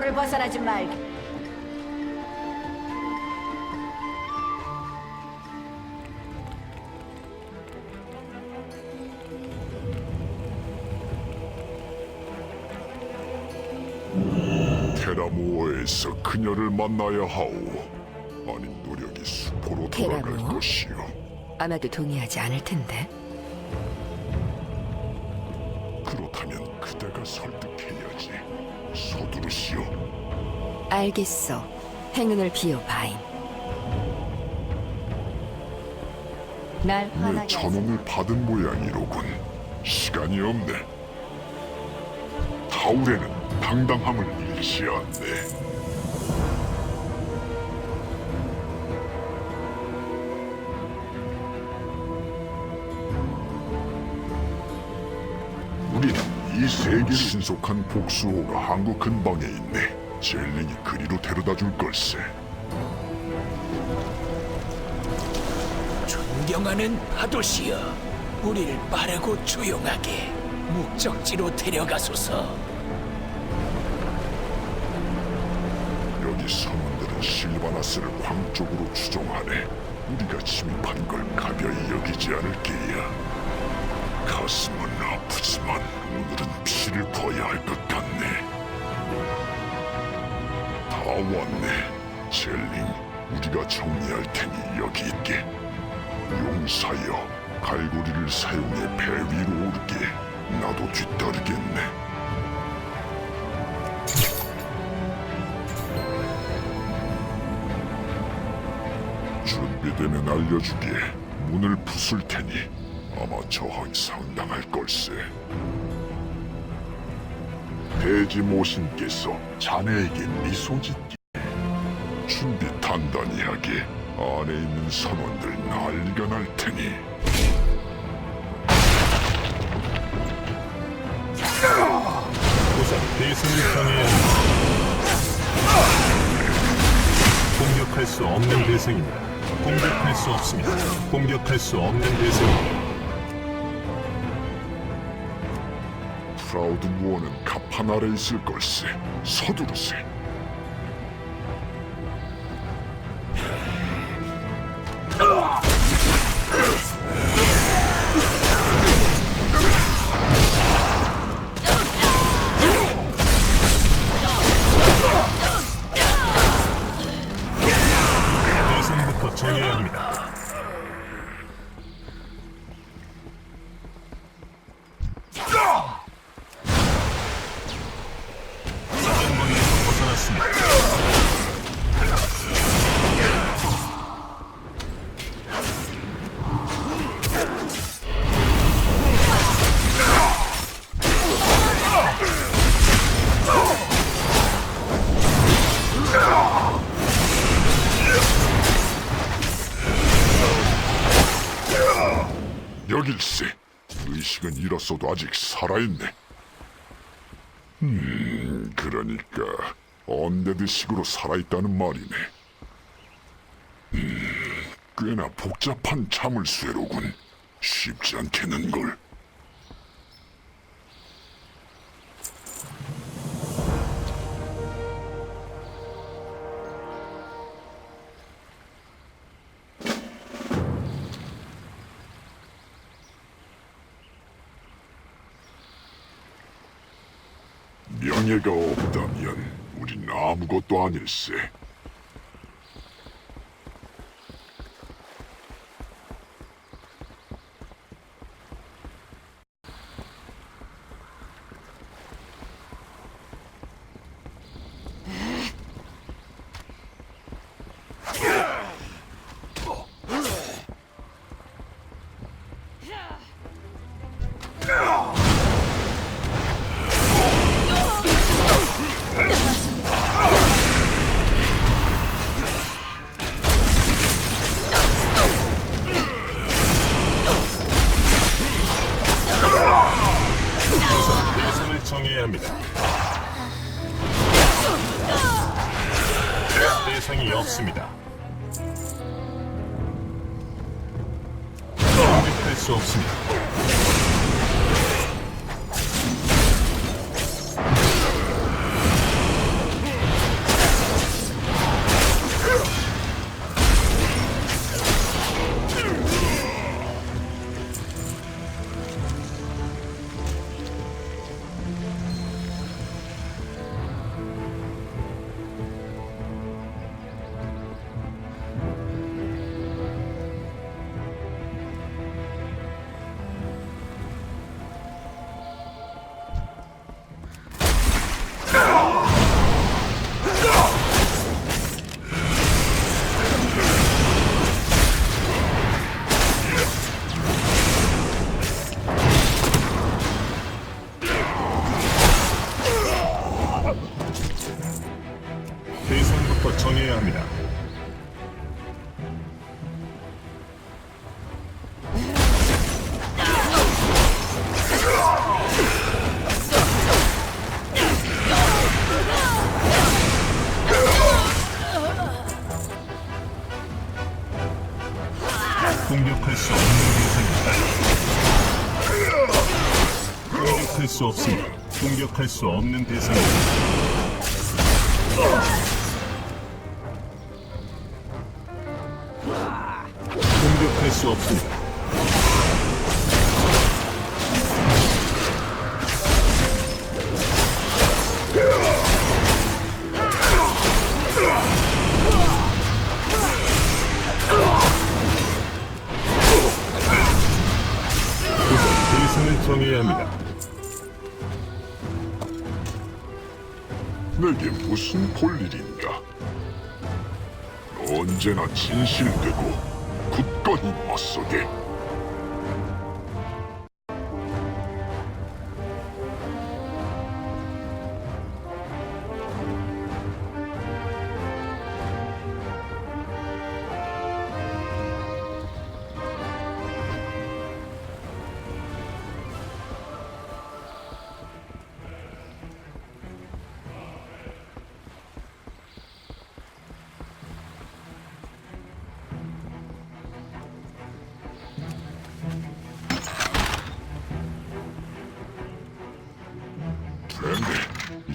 경로를 벗어나지 말게. 테라모어에서 그녀를 만나야 하오. 아니 노력이 수포로 돌아갈 테라모어? 것이오. 아마도 동의하지 않을 텐데. 그렇다면 그대가 설득해야지. 서두르시오. 알겠어. 행운을 비워 바인. 날 내 화나게 하지. 전원을 받은 모양이로군. 시간이 없네. 타울에는 당당함을 잃지 않네. 세계 신속한 복수호가 한국 근방에 있네. 젤린이 그리로 데려다 줄 걸세. 존경하는 파도시여, 우리를 빠르고 조용하게 목적지로 데려가소서. 여기 서문들은 실바나스를 광 쪽으로 추종하네. 우리가 침입한 걸 가벼이 여기지 않을 게야. 가슴은 아프지만 오늘은 피를 보야 할 것 같네. 다 왔네. 젤링, 우리가 정리할 테니 여기 있게. 용사여, 갈고리를 사용해 배 위로 오르게. 나도 뒤따르겠네. 준비되면 알려주게. 문을 부술 테니 아마 저항이 상당할 걸세. 대지 모신께서 자네에게 미소 짓기. 준비 단단히 하게. 안에 있는 선원들 난리가 날 테니. 우선 대승을 합니다. 공격할 수 없는 대상입니다. 공격할 수 없습니다. 공격할 수 없는 대상입니다. 프라우드 무어는 가판 아래 있을 걸세. 서두르세. 잃었어도 아직 살아있네. 음, 그러니까 언데드 식으로 살아있다는 말이네. 음, 꽤나 복잡한 자물쇠로군. 쉽지 않겠는걸. 아무것도 아닐세. 수 없습니다. 공격할 수 없는 대상입니다. 무슨 볼일인가? 언제나 진실되고 굳건히 맞서게.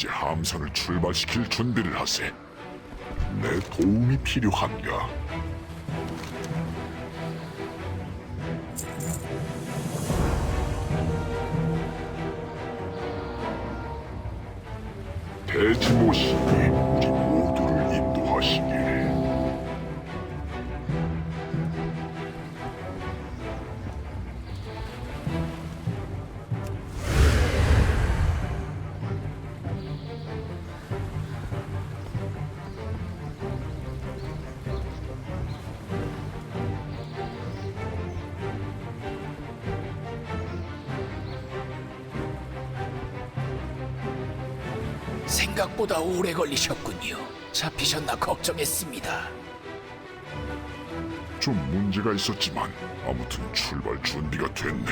이제 함선을 출발시킬 준비를 하세. 내 도움이 필요한가? 대지모신 생각보다 오래 걸리셨군요. 잡히셨나 걱정했습니다. 좀 문제가 있었지만 아무튼 출발 준비가 됐네.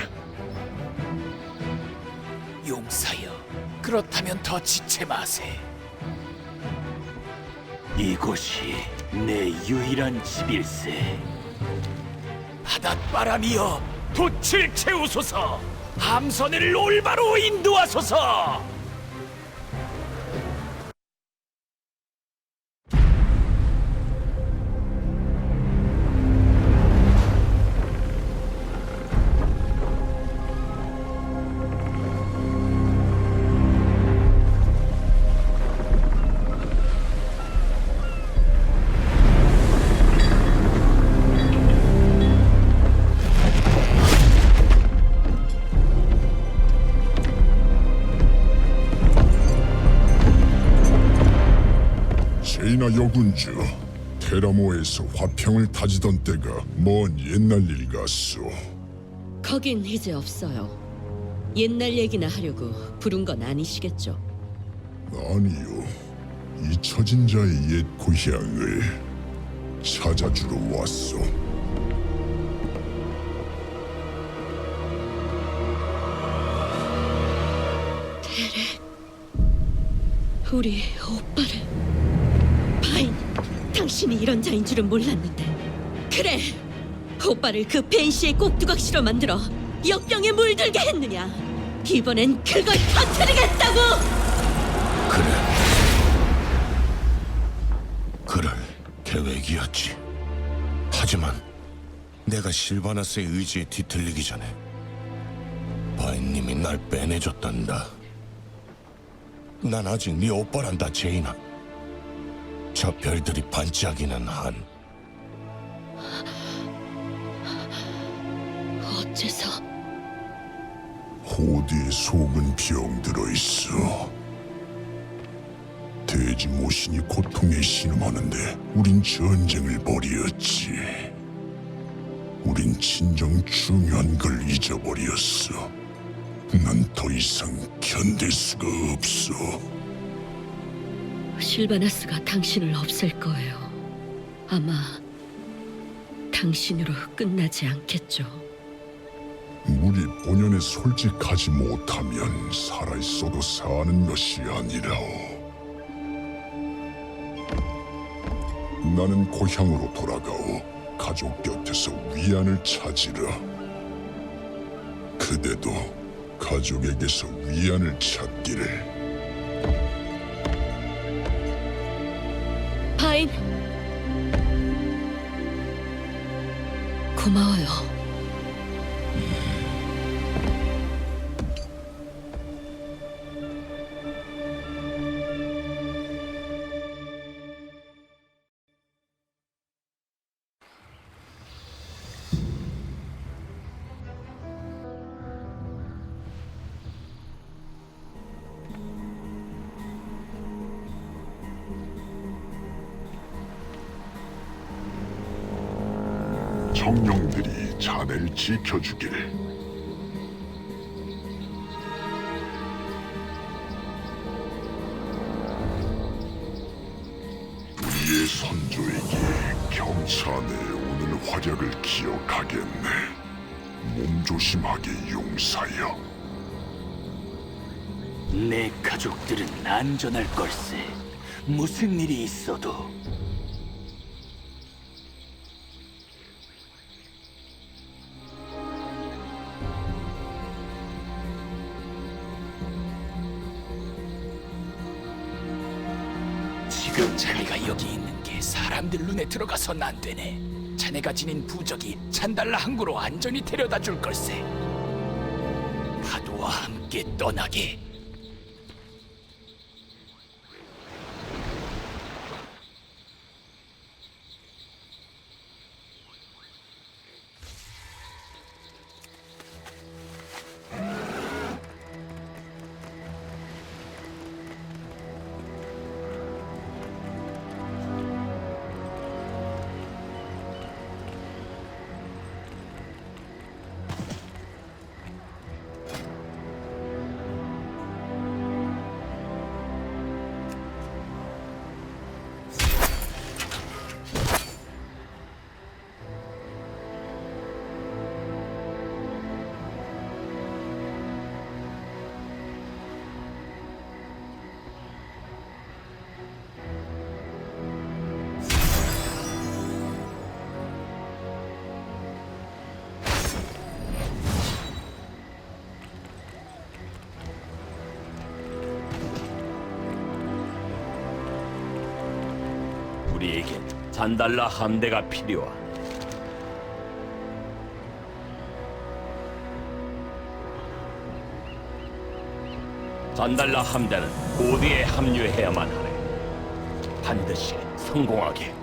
용사여, 그렇다면 더 지체 마세. 이곳이 내 유일한 집일세. 바닷바람이여, 돛을 채우소서. 함선을 올바로 인도하소서. 제이나 여군주, 테라모에서 화평을 다지던 때가 먼 옛날 일 같소. 거긴 이제 없어요. 옛날 얘기나 하려고 부른 건 아니시겠죠? 아니요, 잊혀진 자의 옛 고향을 찾아주러 왔소. 우리 오빠를 바인, 당신이 이런 자인 줄은 몰랐는데 그래, 오빠를 그 벤시의 꼭두각시로 만들어 역병에 물들게 했느냐? 이번엔 그걸 터뜨리겠다고! 그래. 그럴 계획이었지. 하지만 내가 실바나스의 의지에 뒤틀리기 전에 바인님이 날 빼내줬단다. 난 아직 네 오빠란다, 제이나. 저 별들이 반짝이는 한 어째서 호드의 속은 병들어 있어. 돼지 모신이 고통에 신음하는데 우린 전쟁을 벌이었지. 우린 진정 중요한 걸 잊어버렸어. 난 더 이상 견딜 수가 없어. 실바나스가 당신을 없앨 거예요. 아마 당신으로 끝나지 않겠죠. 우리 본연에 솔직하지 못하면 살아있어도 사는 것이 아니라오. 나는 고향으로 돌아가오. 가족 곁에서 위안을 찾으라. 그대도 가족에게서 위안을 찾기를 고마워요. 정령들이 자네를 지켜주기를 우리의 선조에게 경차내 오늘 활약을 기억하겠네. 몸조심하게 용사여. 내 가족들은 안전할 걸세. 무슨 일이 있어도 자네가 여기 있는 게 사람들 눈에 들어가선 안 되네. 자네가 지닌 부적이 찬달라 항구로 안전히 데려다 줄 걸세. 파도와 함께 떠나게. 잔달라 함대가 필요하. 잔달라 함대는 고디에 합류해야만 하네. 반드시 성공하게.